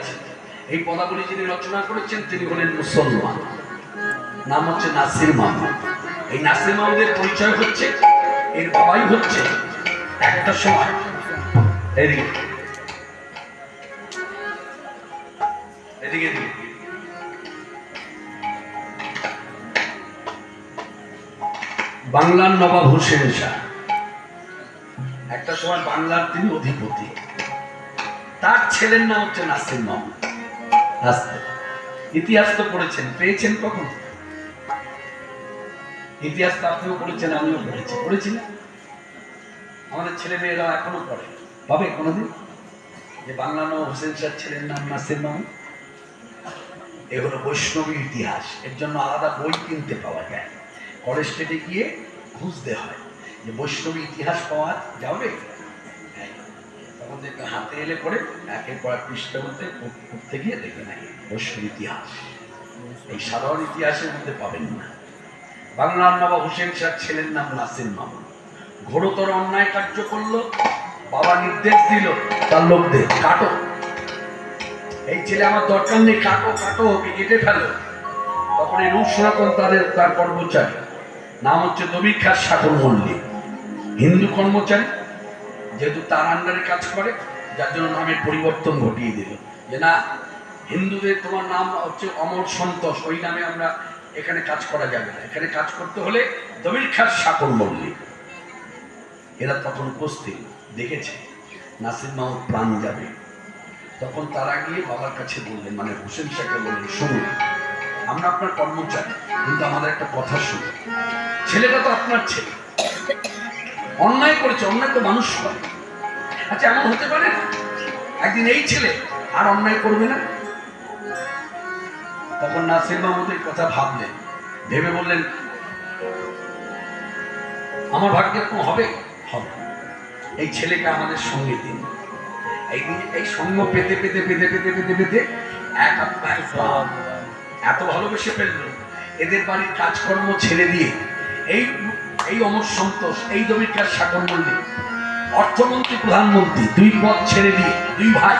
আছে এই পদাবলী যিনি রচনা করেছেন, তিনি হলেন মুসলমান। নাম হচ্ছে নাসির মাহমুদ। এই নাসির মাহমুদের পরিচয় হচ্ছে, এর বাবাই হচ্ছে একটা সময়। এদিকে এদিকে। বাংলার নবাব হোসেন শাহ। একটা সময় বাংলার তিনি অধিপতি। তার ছেলের নাম হচ্ছে নাসির আস্তে ইতিহাস তো পড়েছেন। পেয়েছেন কখন? ইতিহাস তো আপনিও পড়েছেন, আমিও পড়েছি। পড়েছি না? আমাদের ছেলে মেয়েরা এখনও পড়ে। পাবে কোনোদিন? যে বাংলা নবাব হোসেন শাহ ছেলের নাম নাসির মাহমুদ এ হলো বৈষ্ণবী ইতিহাস। এর জন্য আলাদা বই কিনতে পাওয়া যায়। কলেজ স্টেটে গিয়ে খুঁজতে হয় যে বৈষ্ণবী ইতিহাস পাওয়া যাবে। দেখবে হাতে এলে পরে একের পর এক পৃষ্ঠার মধ্যে করতে গিয়ে দেখে নাই বৈষ্ণব ইতিহাস। এই সাধারণ ইতিহাসের মধ্যে পাবেন না। বাংলার নবাব হোসেন শাহ ছেলের নাম নাসির মামুন। ঘোরতর অন্যায় কার্য করল, বাবা নির্দেশ দিল, তার লোকদের কাটো। এই ছেলে আমার দরকার নেই, কাটো কাটো, ওকে কেটে ফেলো। তখন এই রূপ সনাতন তাদের তার কর্মচারী। নাম হচ্ছে দবিক্ষার সাগর মল্লিক। হিন্দু কর্মচারী। যেহেতু তার আন্ডারে কাজ করে, যার জন্য নামের পরিবর্তন ঘটিয়ে দিল। যে না, হিন্দুদের তোমার নাম হচ্ছে অমর সন্তোষ, ওই নামে আমরা এখানে কাজ করা যাবে না। এখানে কাজ করতে হলে দবিক্ষার সাগর মল্লিক এরা তখন উপস্থিত, দেখেছে, নাসির মাহমুদ প্রাণ যাবে। তখন তারা গিয়ে বাবার কাছে বললেন মানে হোসেন শাহকে বললেন, শুনুন, আমরা আপনার কর্মচারী, কিন্তু আমাদের একটা কথা শুনুন। ছেলেটা তো আপনার ছেলে। অন্যায় করেছে, অন্যায় তো মানুষ করে। আচ্ছা এমন হতে পারে না? একদিন এই ছেলে আর অন্যায় করবে না? তখন নাসির মাহমুদের কথা ভাবলেন। ভেবে বললেন, আমার ভাগ্যে এরকম হবে? হবে। এই ছেলেকে আমাদের সঙ্গে দিন। এই এই সঙ্গ পেতে পেতে পেতে পেতে পেতে পেতে এক এত ভালোবেসে ফেলল। এদের বাড়ির কাজকর্ম ছেড়ে দিয়ে এই এই অমর সন্তোষ, এই দমিকার সাগর মল্লিক। অর্থমন্ত্রী, প্রধানমন্ত্রী, দুই পদ ছেড়ে দিয়ে, দুই ভাই,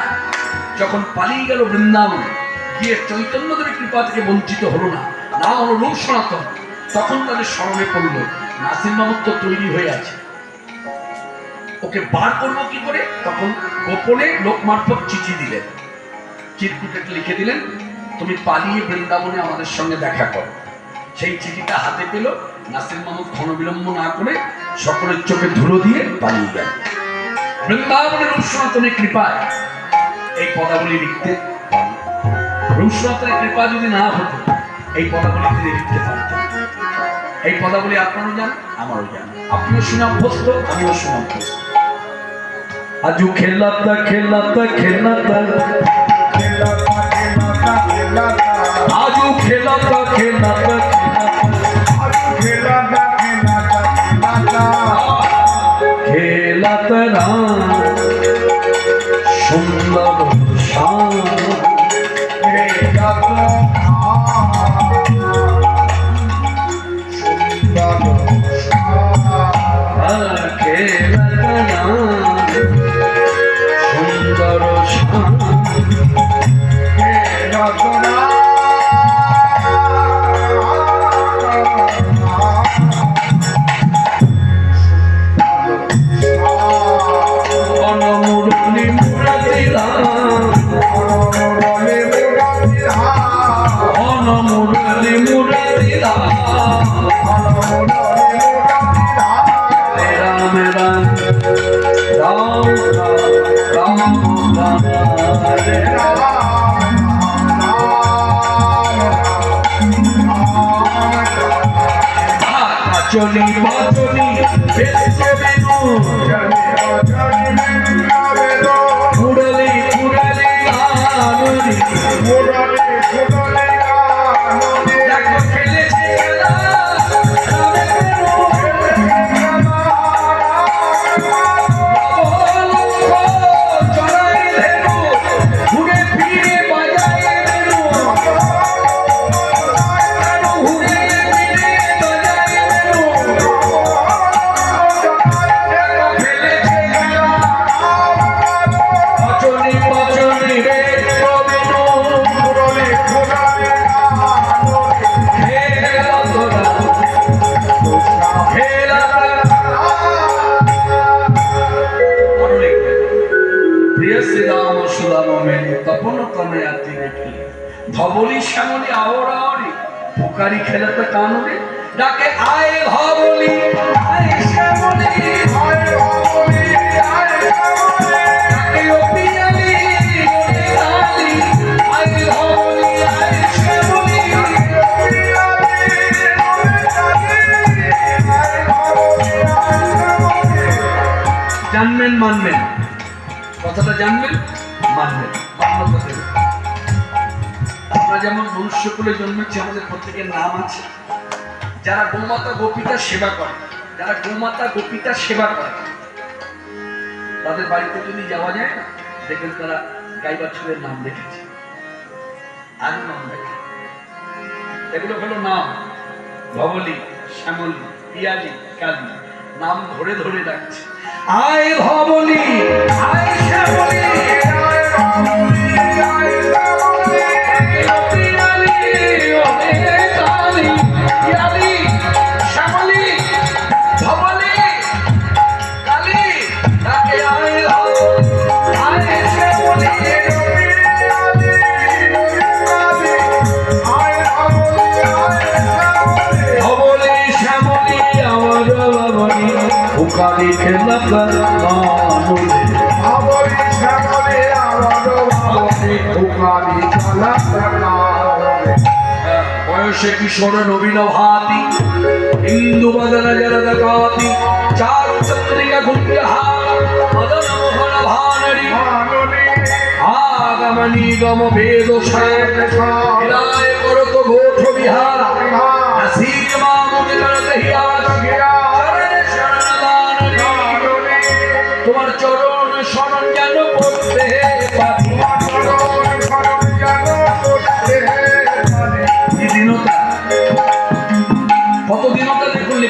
যখন পালিয়ে গেল বৃন্দাবন, গিয়ে চৈতন্যদেবের কৃপা থেকে বঞ্চিত হলো না না হলো রূপ সনাতন, তখন তাদের স্মরণে পড়ল, নাসির মাহমুদ তো তৈরি হয়ে আছে। ওকে বার করব কি করে? তখন গোপনে লোক মারফত চিঠি দিলেন। চিরকুটে লিখে দিলেন, তুমি পালিয়ে বৃন্দাবনে আমাদের সঙ্গে দেখা করো। সেই চিঠিটা হাতে পেল নাসির মাহমুদ ক্ষণবিলম্ব না করে সকলের চোখে ধুলো দিয়ে পালিয়ে গেল বৃন্দাবনের রূপ সনাতনের কৃপায় এই পদাবলী লিখতে পারল রূপ সনাতনের কৃপা যদি না হতো, এই পদাবলী তিনি লিখতে পারতেন। এই পদাবলী আপনারও জান, আমারও জান। আপনিও শুনে অভ্যস্ত আমিও শুনে অভ্যস্ত আজু খেলাতা খেলাতা খেলাতা চলি বাচলি বেঁচে বেনু। মুরলি ধবলি শ্যামলি আওরা আওরি পোকারি খেলাতে কানরে ডাকে, আয় আয় জানবেন, মানবেন। কথাটা জানবেন, মানবেন। মান্যতা দেবেন আমরা যেমন মনুষ্যকুলে জন্মেছি, আমাদের প্রত্যেকের নাম আছে। যারা গোমাতা গোপিতা সেবা করে, যারা গোমাতা গোপিতা সেবা করে, তাদের বাড়িতে যদি যাওয়া যায় না, দেখবেন তারা গাই বাছুরের নাম রেখেছে। আরও নাম রেখে এগুলো হলো নাম। ধবলি শ্যামলি, পিয়ালি, কালী। নাম ধরে ধরে ডাকছে। আয় ধবলি আয় শ্যামলি। উকালি খেলা বয়সে কিশোর নবীন ভাতি হিন্দু বদন জল দকাতি চারু চন্দ্রিকা গুঞ্জহা মদন মোহন ভানরি। আগমনি গম বেদ বিদায় করত গোঠ বিহার।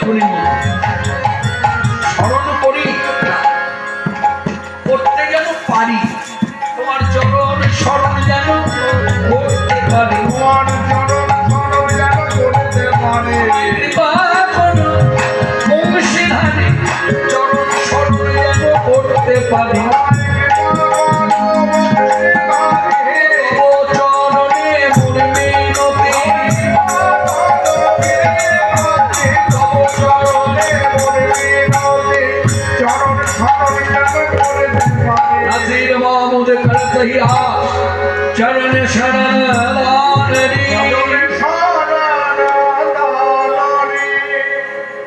দীনতা স্মরণ করি করতে যেন পারি তোমার চরণ স্মরণ যেন করতে পারি। কৃপা করো বংশীধারী চরণ স্মরণ যেন করতে পারি। নাজির মামুদ